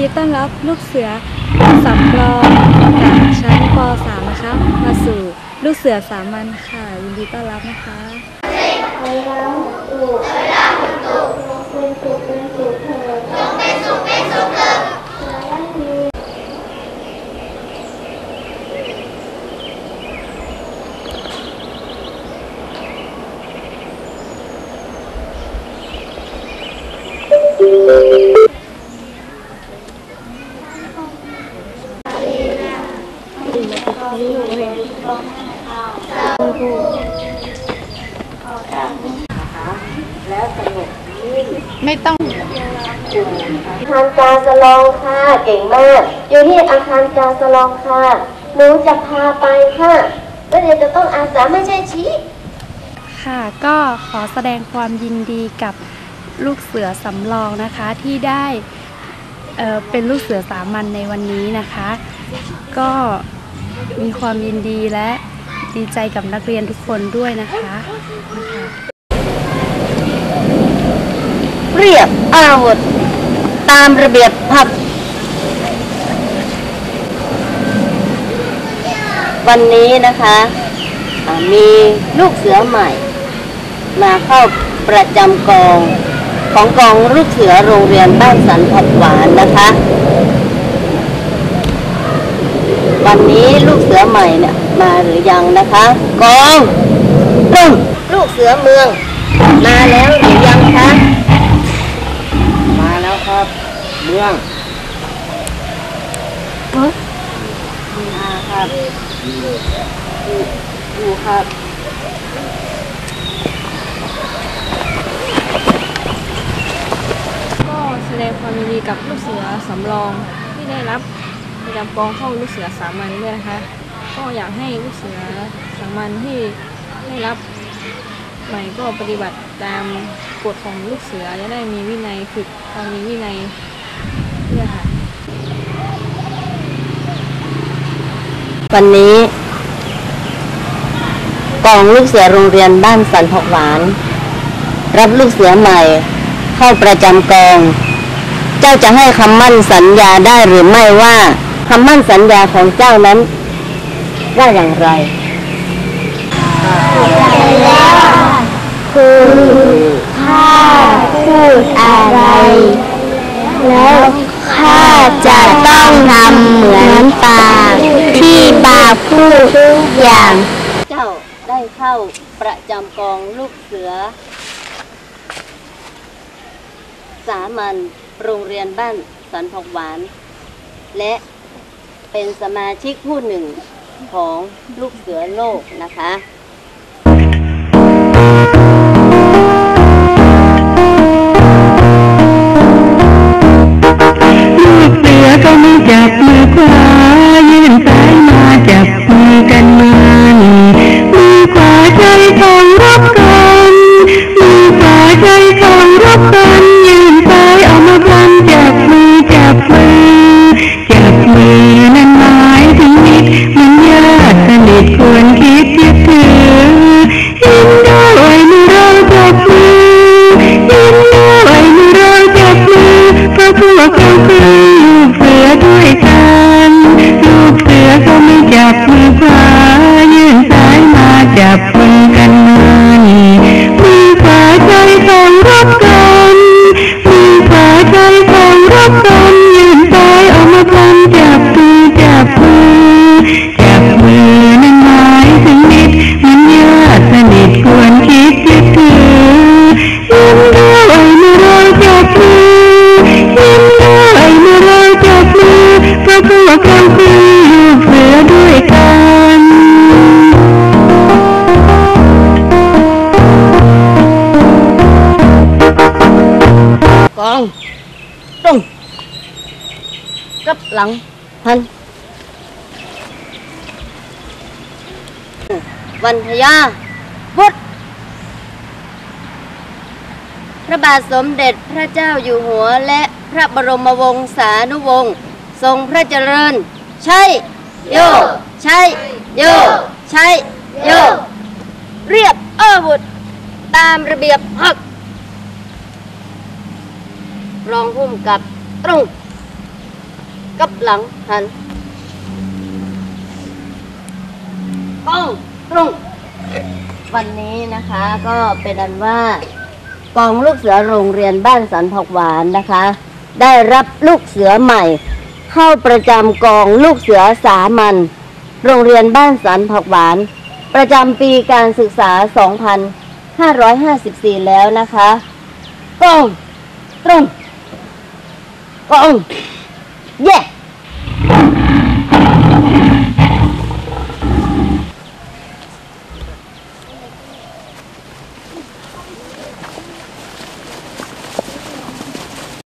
ดีต้อนรับลูกเสือสำรองจากชั้นป .3 นะคะ มาสู่ลูกเสือสามัญค่ะยินดีต้อนรับนะคะ เวลาหมุนตูดเวลาหมุนตูดเป็นสุขเป็นสุขเถิดจงเป็นสุขเป็นสุขเถิดสาธุ ไม่ต้องอาคารกาสลองค่ะเก่งมาก อยู่ที่อาคารกาสลองค่ะหนูจะพาไปค่ะแล้วเดี๋ยวจะต้องอาสาไม่ใช่ชี้ค่ะก็ขอแสดงความยินดีกับลูกเสือสำรองนะคะที่ได้เเป็นลูกเสือสามัญในวันนี้นะคะ ก็ มีความยินดีและดีใจกับนักเรียนทุกคนด้วยนะคะ เรียบอาวุธตามระเบียบพับ วันนี้นะคะมีลูกเสือใหม่ มาเข้าประจำกองของกองลูกเสือโรงเรียนบ้านสันผักหวานนะคะ วันนี้ลูกเสือใหม่เนี่ยมาหรือยังนะคะกองตึ้งลูกเสือเมือง มาแล้วหรือยังคะมาแล้วครับเมืองมาครับอยู่อยู่ครับก็แสดงความยินดีกับลูกเสือสำรองที่ได้รับ ประจำกองเข้าลูกเสือสามัญด้วยนะคะ ก็อยากให้ลูกเสือสามัญที่ได้รับใหม่ก็ปฏิบัติตามกฎของลูกเสือจะได้มีวินัยฝึกความมีวินัยด้วยค่ะ วันนี้ กองลูกเสือโรงเรียนบ้านสันหกหวาน รับลูกเสือใหม่เข้าประจำกอง เจ้าจะให้คำมั่นสัญญาได้หรือไม่ว่า คำมั่นสัญญาของเจ้านั้น ว่าอย่างไรคือข้าพูดอะไร แล้วข้าจะต้องทำเหมือนปาที่ปาพูดทุกอย่าง เจ้าได้เข้าประจำกองลูกเสือ สามัญโรงเรียนบ้านสันพกหวาน และ เป็นสมาชิกผู้หนึ่งของลูกเสือโลกนะคะ ควรคิดยึดถือเห็นด้วยเมื่อเราจับมือเห็นด้วยเมื่อเราจับมือเพราะพวกเราคือลูกเสือด้วยกันลูกเสือก็ไม่จับมือขวายื่นซ้ายมาจับมือกันมันมือขวาใจของรับกันมือขวาใจของรับกัน รงกับหลังหันวันทยาพุทธพระบาทสมเด็จพระเจ้าอยู่หัวและพระบรมวงศานุวงศ์ทรงพระเจริญ ใช่โยใช่โยใช่โยเรียบอาวุธตามระเบียบหัก รองพุ่มกับตรง กับหลังหันกล้องตรง วันนี้นะคะก็เป็นอันว่ากองลูกเสือโรงเรียนบ้านสันผักหวานนะคะ ได้รับลูกเสือใหม่ เข้าประจำกองลูกเสือสามัญโรงเรียนบ้านสันผักหวาน ประจำปีการศึกษา 2554 แล้วนะคะกองตรง กองเย่